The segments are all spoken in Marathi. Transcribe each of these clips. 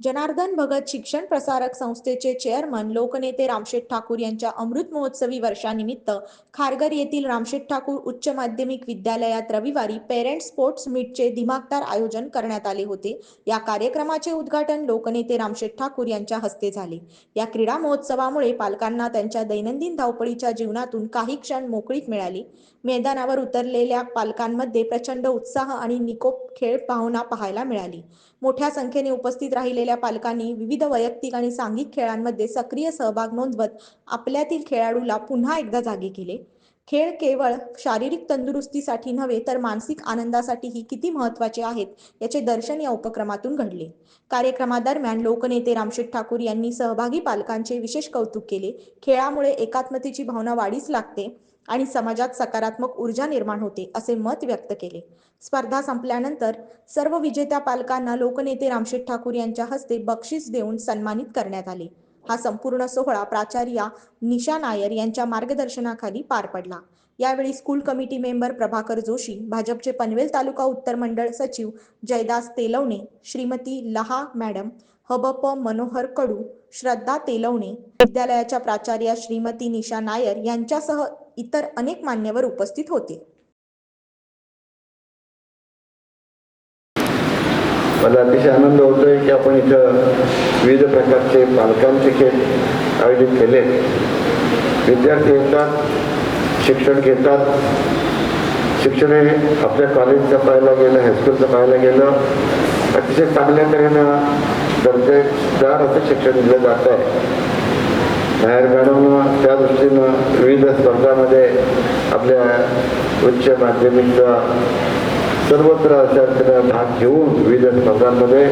जनार्दन भगत शिक्षण प्रसारक संस्थेचे चेअरमन लोकनेते रामशेठ ठाकूर यांच्या अमृत महोत्सवी वर्षानिमित्त खारघर येथील रामशेठ ठाकूर उच्च माध्यमिक विद्यालयात रविवारी पेरेंट स्पोर्ट्स मीटचे दिमागदार आयोजन करण्यात आले होते. या कार्यक्रमाचे उद्घाटन लोकनेते रामशेठ ठाकूर यांच्या हस्ते झाले. या क्रीडा महोत्सवामुळे पालकांना त्यांच्या दैनंदिन धावपळीच्या जीवनातून काही क्षण मोकळीक मिळाली. मैदानावर उतरलेल्या पालकांमध्ये प्रचंड उत्साह आणि निकोप खेळ भावना पाहायला मिळाली. मोठ्या संख्येने उपस्थित राहिलेल्या पालकांनी विविध वैयक्तिक आणि सांघिक खेळांमध्ये सक्रिय सहभाग नोंदवत आपल्यातील खेळाडूला पुन्हा एकदा जागे केले. खेळ केवळ शारीरिक तंदुरुस्तीसाठी नव्हे तर मानसिक आनंदासाठीही किती महत्त्वाचे आहेत याचे दर्शन या उपक्रमातून घडले. कार्यक्रमादरम्यान लोकनेते रामशेठ ठाकूर यांनी सहभागी पालकांचे विशेष कौतुक केले. खेळामुळे एकात्मतेची भावना वाढीस लागते. आणि समाजात सकारात्मक ऊर्जा निर्माण होते असे मत व्यक्त केले. स्पर्धा संपल्यानंतर सर्व विजेत्या पालकांना लोकनेते रामशेठ ठाकूर यांच्या हस्ते बक्षीस देऊन सन्मानित करण्यात आले. हा संपूर्ण सोहळा प्राचार्या निशा नायर यांच्या मार्गदर्शनाखाली पार पडला. यावेळी school committee member Prabhakar Joshi भाजपचे पनवेल तालुका उत्तर मंडळ सचिव जयदास तेलवणे श्रीमती लहा मॅडम हबप मनोहर कडू श्रद्धा तेलवणे विद्यालयाच्या प्राचार्या श्रीमती निशा नायर यांच्यासह इतर अनेक मान्यवर उपस्थित होते. मला अतिशय आनंद होतोय की आपण इथं विविध प्रकारचे पालकांचे खेळ आयोजित केले. विद्यार्थी येतात शिक्षण घेतात. शिक्षण हे आपल्या कॉलेजचं पाहायला गेलं हायस्कूलचं पाहायला गेलं. अतिशय चांगल्या तऱ्हेनं दर्जेदार असं शिक्षण दिलं जात आहे. बाहेर घडवणं त्या दृष्टीनं विविध स्पर्धामध्ये आपल्या उच्च माध्यमिकचा सर्वत्र अशा भाग घेऊन विविध स्पर्धांमध्ये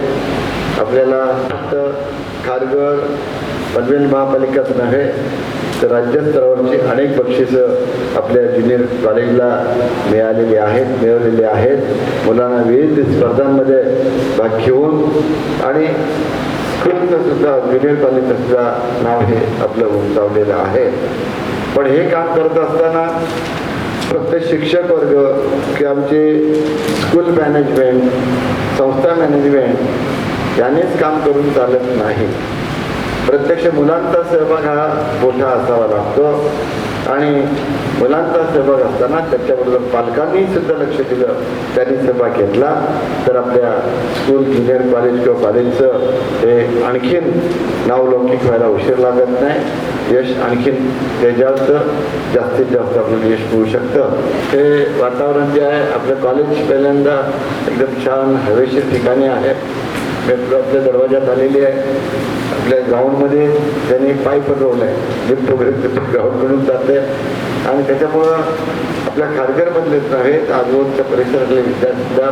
आपल्याला फक्त खारघर पनवेल महापालिकाच नव्हे तर राज्यस्तरावरची अनेक बक्षिसं आपल्या ज्युनियर कॉलेजला मिळालेली आहेत मिळवलेली आहेत. मुलांना विविध स्पर्धांमध्ये भाग घेऊन आणि स्कूलचं सुद्धा ज्युनियर कॉलेजचं सुद्धा नाव हे आपलं उंचावलेलं आहे. पण हे काम करत असताना फक्त शिक्षक वर्ग किंवा आमचे स्कूल मॅनेजमेंट संस्था मॅनेजमेंट यानेच काम करून चालत नाही. प्रत्यक्ष मुलांचा सहभाग हा मोठा असावा लागतो. आणि मुलांचा सहभाग असताना त्याच्याबरोबर पालकांनी सुद्धा लक्ष दिलं. त्यांनी सहभाग घेतला. तर आपल्या स्कूल ज्युनियर कॉलेज किंवा कॉलेजचं हे आणखीन नावलौकिक व्हायला उशीर लागत नाही. यश आणखीन त्याच्यात जास्तीत जास्त आपल्याला यश मिळू शकतं. हे वातावरण जे आहे आपलं कॉलेज पहिल्यांदा एकदम छान हवेशीर ठिकाणी आहे. मेट्रोच्या आपल्या दरवाजात आलेली आहे. आपल्या ग्राउंडमध्ये त्यांनी पाईप रोवला आहे लिफ्ट वगैरे ग्राउंड मिळून जाते. आणि त्याच्यामुळं आपल्या खारघरमधलेच नव्हे तर आजूबाजूच्या परिसरातले विद्यार्थी त्या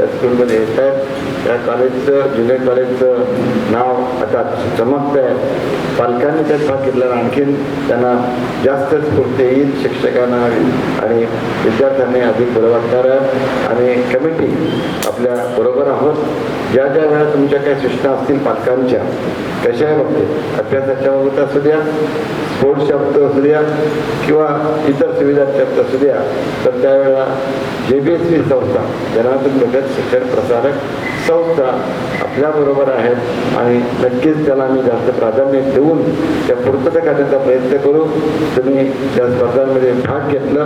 या स्कूलमध्ये येत आहेत. त्या कॉलेजचं ज्युनियर कॉलेजचं नाव आता चमकतं आहे पालकांनी त्यात भाग घेतल्यानं आणखीन त्यांना जास्त स्फूर्ती येईल. शिक्षकांना आणि विद्यार्थ्यांनी अधिक बरं वाटणार आहे आणि कमिटी आपल्या बरोबर आहोत. ज्या ज्या वेळा तुमच्या काही सूचना असतील पालकांच्या कशाही बाबतीत अभ्यासाच्या बाबत असू द्या स्पोर्ट्सच्या बाबतीत असू द्या किंवा इतर सुविधांच्या बाबतीत असू द्या तर त्यावेळेला जे बी एस सी संस्था जनातून भगत शिक्षण प्रसारक संस्था आपल्याबरोबर आहेत. आणि नक्कीच त्याला आम्ही जास्त प्राधान्य देऊन त्या पूर्तता करण्याचा प्रयत्न करू. तुम्ही त्या स्पर्धांमध्ये भाग घेतलं.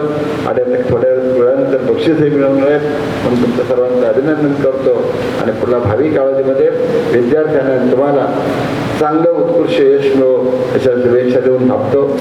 आणि थोड्या वेळानंतर बक्षीसही मिळवणार आहेत. म्हणून तुमचं सर्वांचं अभिनंदन करतो. आणि पुढला भावी काळामध्ये विद्यार्थ्यांना तुम्हाला चांगलं उत्कृष्ट यश मिळो अशा शुभेच्छा देऊन थांबतो.